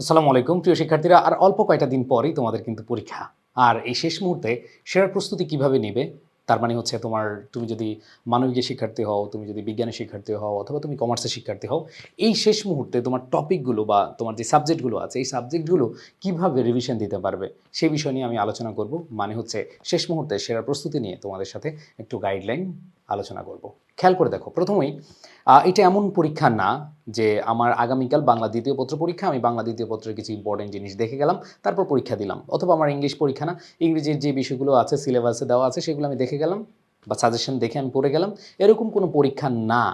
আসসালামু আলাইকুম। প্রিয় শিক্ষার্থীরা, আর অল্প কয়টা দিন পরেই তোমাদের কিন্তু পরীক্ষা। আর এই শেষ মুহূর্তে সেরার প্রস্তুতি কীভাবে নেবে? তার মানে হচ্ছে তোমার তুমি যদি মানবিকের শিক্ষার্থী হও, তুমি যদি বিজ্ঞানের শিক্ষার্থী হও, অথবা তুমি কমার্সের শিক্ষার্থী হও, এই শেষ মুহূর্তে তোমার টপিকগুলো বা তোমার যে সাবজেক্টগুলো আছে, এই সাবজেক্টগুলো কীভাবে রিভিশন দিতে পারবে সেই বিষয় নিয়ে আমি আলোচনা করব। মানে হচ্ছে শেষ মুহূর্তে সেরার প্রস্তুতি নিয়ে তোমাদের সাথে একটু গাইডলাইন আলোচনা করব। খেয়াল করে দেখো, প্রথমেই এটা এমন পরীক্ষা না যে আমার আগামীকাল বাংলা দ্বিতীয় পত্র পরীক্ষা, আমি বাংলা দ্বিতীয় পত্রের কিছু ইম্পর্টেন্ট জিনিস দেখে গেলাম, তারপর পরীক্ষা দিলাম। অথবা আমার ইংলিশ পরীক্ষা না, ইংরেজির যে বিষয়গুলো আছে সিলেবাসে দেওয়া আছে, সেগুলো আমি দেখে গেলাম বা সাজেশন দেখে আমি পড়ে গেলাম। এরকম কোনো পরীক্ষা না।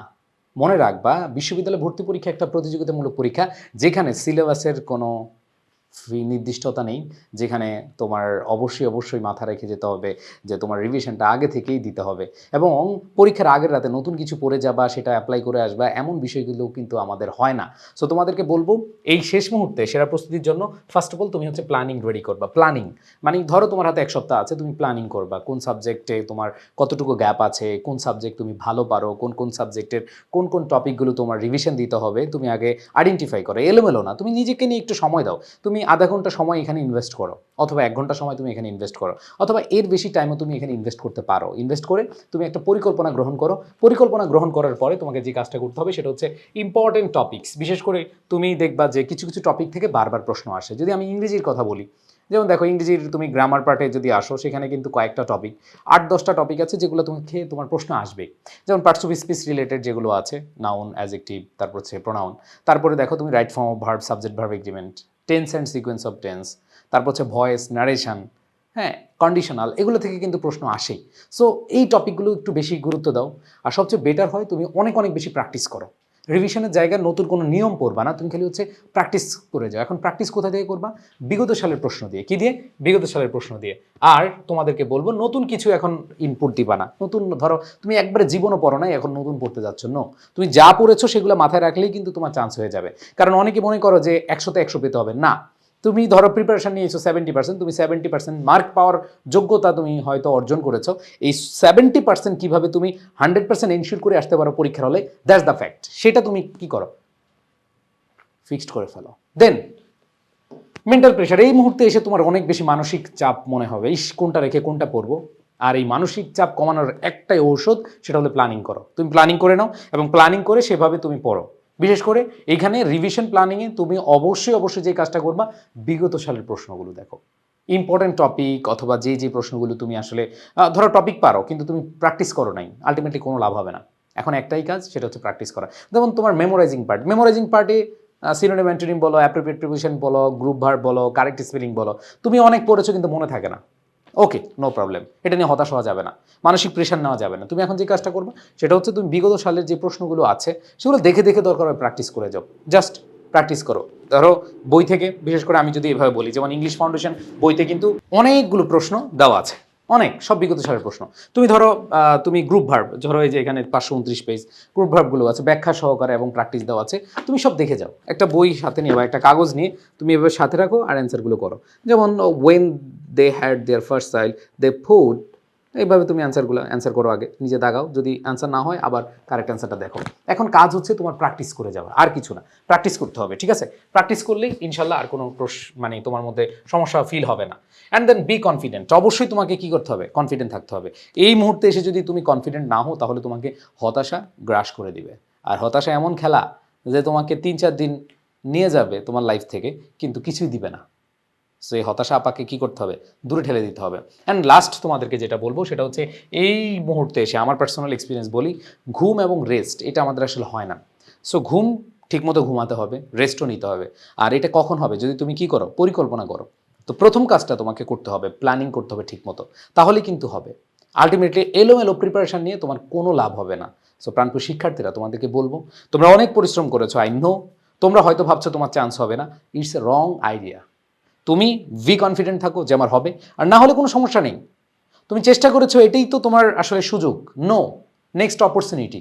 মনে রাখবা, বিশ্ববিদ্যালয় ভর্তি পরীক্ষা একটা প্রতিযোগিতামূলক পরীক্ষা, যেখানে সিলেবাসের কোনো ফি নির্দিষ্টতা নেই, যেখানে তোমার অবশ্যই অবশ্যই মাথা রেখে যেতে হবে, যে তোমার রিভিশনটা আগে থেকেই দিতে হবে। এবং পরীক্ষার আগের রাতে নতুন কিছু পড়ে যাবা, সেটা অ্যাপ্লাই করে আসবা, এমন বিষয়গুলো কিন্তু আমাদের হয় না। সো তোমাদেরকে বলব, এই শেষ মুহূর্তে সেরা প্রস্তুতির জন্য ফার্স্ট অফ অল তুমি হচ্ছে প্ল্যানিং রেডি করবা প্ল্যানিং মানে ধরো তোমার হাতে এক সপ্তাহ আছে, তুমি প্ল্যানিং করবা, কোন সাবজেক্টে তোমার কতটুকু গ্যাপ আছে, কোন সাবজেক্ট তুমি ভালো পারো, কোন কোন সাবজেক্টের কোন কোন টপিকগুলো তোমার রিভিশন দিতে হবে, তুমি আগে আইডেন্টিফাই করো, এলোমেলো না, তুমি নিজেকে নিয়ে একটু সময় দাও। তুমি আধা ঘণ্টা সময় এখানে ইনভেস্ট করো, অথবা এক ঘণ্টা সময় তুমি এখানে ইনভেস্ট করো, অথবা এর বেশি টাইমও তুমি এখানে ইনভেস্ট করতে পারো। ইনভেস্ট করে তুমি একটা পরিকল্পনা গ্রহণ করো। পরিকল্পনা গ্রহণ করার পরে তোমাকে যে কাজটা করতে হবে সেটা হচ্ছে ইম্পর্টেন্ট টপিকস বিশেষ করে তুমি দেখবা যে কিছু কিছু টপিক থেকে বারবার প্রশ্ন আসে। যদি আমি ইংরেজির কথা বলি, যেমন দেখো ইংরেজির তুমি গ্রামার পার্টে যদি আসো, সেখানে কিন্তু কয়েকটা টপিক আট, দশটা টপিক আছে যেগুলো তোমাকে তোমার প্রশ্ন আসবে। যেমন পার্টস অফ স্পিচ রিলেটেড যেগুলো আছে নাউন অ্যাজেক্টিভ তারপর হচ্ছে প্রোনাউন তারপরে দেখো তুমি right form of verb subject verb agreement tense and sequence of tense তারপর হচ্ছে ভয়েস ন্যারেশান হ্যাঁ কন্ডিশনাল এগুলো থেকে কিন্তু প্রশ্ন আসেই। সো এই টপিকগুলো একটু বেশি গুরুত্ব দাও। আর সবচেয়ে বেটার হয় তুমি অনেক অনেক বেশি প্র্যাকটিস করো। রিভিশনের জায়গায় নতুন কোনো নিয়ম পড়বা না, তুমি খালি হচ্ছে প্র্যাকটিস করে যাও। এখন প্র্যাকটিস কোথা থেকে করবা? বিগত সালের প্রশ্ন দিয়ে। কি দিয়ে? বিগত সালের প্রশ্ন দিয়ে। আর তোমাদেরকে বলব, নতুন কিছু এখন ইনপুট দিবা না। নতুন, ধরো, তুমি একবারে জীবনও পড়ো নাই, এখন নতুন পড়তে যাচ্ছ। ন তুমি যা পড়েছো সেগুলো মাথায় রাখলেই কিন্তু তোমার চান্স হয়ে যাবে। কারণ অনেকে মনে করো যে একশোতে একশো পেতে হবে। না। তুমি ধরো প্রিপারেশন নিয়েছো সেভেন্টি পার্সেন্ট তুমি সেভেন্টি পার্সেন্ট মার্ক পাওয়ার যোগ্যতা তুমি হয়তো অর্জন করেছ। এই সেভেন্টি পার্সেন্ট কীভাবে তুমি হান্ড্রেড পার্সেন্ট এনশিওর করে আসতে পারো পরীক্ষার হলে দ্যাটস দ্য ফ্যাক্ট সেটা তুমি কি করো? ফিক্সড করে ফেলো। দেন মেন্টাল প্রেশার এই মুহূর্তে এসে তোমার অনেক বেশি মানসিক চাপ মনে হবে। ইস, কোনটা রেখে কোনটা পড়ব? আর এই মানসিক চাপ কমানোর একটাই ঔষধ, সেটা হলো প্ল্যানিং করো। তুমি প্ল্যানিং করে নাও এবং প্ল্যানিং করে সেভাবে তুমি পড়ো। বিশেষ করে এখানে রিভিশন প্ল্যানিংয়ে তুমি অবশ্যই অবশ্যই যে কাজটা করবা, বিগত সালের প্রশ্নগুলো দেখো। ইম্পর্টেন্ট টপিক অথবা যে যে প্রশ্নগুলো তুমি আসলে ধরো টপিক পারো, কিন্তু তুমি প্র্যাকটিস করো নাই আলটিমেটলি কোনো লাভ হবে না। এখন একটাই কাজ, সেটা হচ্ছে প্র্যাকটিস করা। যেমন তোমার মেমোরাইজিং পার্ট মেমোরাইজিং পার্টে সিনোনিম অ্যান্টোনিম বলো অ্যাপ্রোপ্রিয়েট প্রিপোজিশন বলো গ্রুপ ভার বলো কারেক্ট স্পেলিং বলো, তুমি অনেক পড়েছো কিন্তু মনে থাকে না। ওকে নো প্রবলেম এটা নিয়ে হতাশ হওয়া যাবে না। মানসিক প্রেশার নেওয়া যাবে না। তুমি এখন যে কাজটা করবে, সেটা হচ্ছে তুমি বিগত সালের যে প্রশ্নগুলো আছে, সেগুলো দেখে দেখে দরকার হয় প্র্যাকটিস করে যাও। জাস্ট প্র্যাকটিস করো। ধরো, বই থেকে, বিশেষ করে আমি যদি এভাবে বলি, যেমন ইংলিশ ফাউন্ডেশন বইতে কিন্তু অনেকগুলো প্রশ্ন দেওয়া আছে। অনেক, সব বিগত সালের প্রশ্ন। তুমি ধরো তুমি গ্রুপ ভার্ব ধরো এই যে এখানে পাঁচশো উনত্রিশ পেজ গ্রুপ ভার্বগুলো আছে, ব্যাখ্যা সহকারে এবং প্র্যাকটিস দেওয়া আছে, তুমি সব দেখে যাও। একটা বই সাথে নিয়ে বা একটা কাগজ নিয়ে তুমি এভাবে সাথে রাখো আর অ্যান্সারগুলো করো। যেমন when they had their first child they food এইভাবে তুমি অ্যান্সারগুলো অ্যান্সার করো আগে, নিজে দাগাও। যদি অ্যান্সার না হয়, আবার কারেক্ট অ্যান্সারটা দেখো। এখন কাজ হচ্ছে তোমার প্র্যাকটিস করে যাওয়া আর কিছু না। প্র্যাকটিস করতে হবে, ঠিক আছে? প্র্যাকটিস করলেই ইনশাল্লাহ আর কোনো মানে তোমার মধ্যে সমস্যা ফিল হবে না। অ্যান্ড দেন বি কনফিডেন্ট অবশ্যই তোমাকে কি করতে হবে? কনফিডেন্ট থাকতে হবে। এই মুহূর্তে এসে যদি তুমি কনফিডেন্ট না হও, তাহলে তোমাকে হতাশা গ্রাস করে দিবে। আর হতাশা এমন খেলা যে তোমাকে তিন চার দিন নিয়ে যাবে তোমার লাইফ থেকে, কিন্তু কিছুই দিবে না। সো এই হতাশা আপাকে কী করতে হবে? দূরে ঠেলে দিতে হবে। অ্যান্ড লাস্ট তোমাদেরকে যেটা বলব, সেটা হচ্ছে এই মুহূর্তে এসে আমার পার্সোনাল এক্সপিরিয়েন্স বলি, ঘুম এবং রেস্ট এটা আমাদের আসলে হয় না। সো ঘুম ঠিকমতো ঘুমাতে হবে রেস্টও নিতে হবে। আর এটা কখন হবে? যদি তুমি কি করো? পরিকল্পনা করো। তো প্রথম কাজটা তোমাকে করতে হবে প্ল্যানিং করতে হবে ঠিকমতো। তাহলে কিন্তু হবে। আলটিমেটলি এলোমেলো প্রিপারেশন নিয়ে তোমার কোনো লাভ হবে না। সো প্রাণপুর শিক্ষার্থীরা, তোমাদেরকে বলব, তোমরা অনেক পরিশ্রম করেছ আই নো তোমরা হয়তো ভাবছ তোমার চান্স হবে না। ইটস এ রং আইডিয়া তুমি ভি কনফিডেন্ট থাকো যে আমার হবে, আর না হলে কোনো সমস্যা নেই। তুমি চেষ্টা করেছ, এটাই তো তোমার আসলে সুযোগ। নো নেক্সট অপরচুনিটি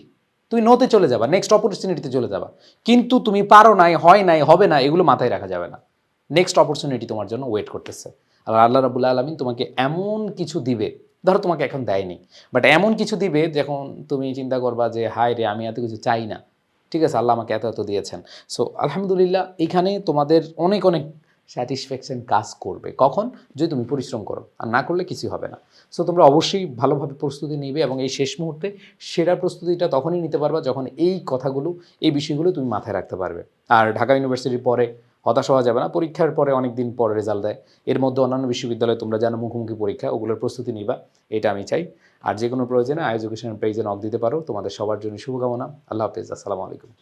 তুমি নোতে চলে যাবা নেক্সট অপরচুনিটিতে চলে যাবা। কিন্তু তুমি পারো নাই, হয় নাই, হবে না এগুলো মাথায় রাখা যাবে না। নেক্সট অপরচুনিটি তোমার জন্য ওয়েট করতেছে। আর আল্লাহ রাবুল্লাহ আলমিন তোমাকে এমন কিছু দিবে, ধরো তোমাকে এখন দেয়নি বাট এমন কিছু দিবে যখন তুমি চিন্তা করবা যে, হায় রে, আমি এত কিছু চাই না। ঠিক আছে, আল্লাহ আমাকে এত এত দিয়েছেন। সো আলহামদুলিল্লাহ, এখানে তোমাদের অনেক অনেক স্যাটিসফ্যাকশন কাজ করবে। কখন? যদি তুমি পরিশ্রম করো, আর না করলে কিছু হবে না। সো তোমরা অবশ্যই ভালোভাবে প্রস্তুতি নিবে এবং এই শেষ মুহূর্তে সেরা প্রস্তুতিটা তখনই নিতে পারবা যখন এই কথাগুলো, এই বিষয়গুলো তুমি মাথায় রাখতে পারবে। আর ঢাকা ইউনিভার্সিটির পরে হতাশ হওয়া যাবে না। পরীক্ষার পরে অনেক দিন পরে রেজাল্ট দেয়। এর মধ্যে অন্যান্য বিশ্ববিদ্যালয়ে তোমরা জানো মুখোমুখি পরীক্ষা, ওগুলোর প্রস্তুতি নিবা। এটা আমি চাই। আর যে কোনো প্রয়োজনে আয়োজকেশনের পেজে নক দিতে পারো। তোমাদের সবার জন্য শুভকামনা। আল্লাহ হাফিজ। আসসালামু আলাইকুম।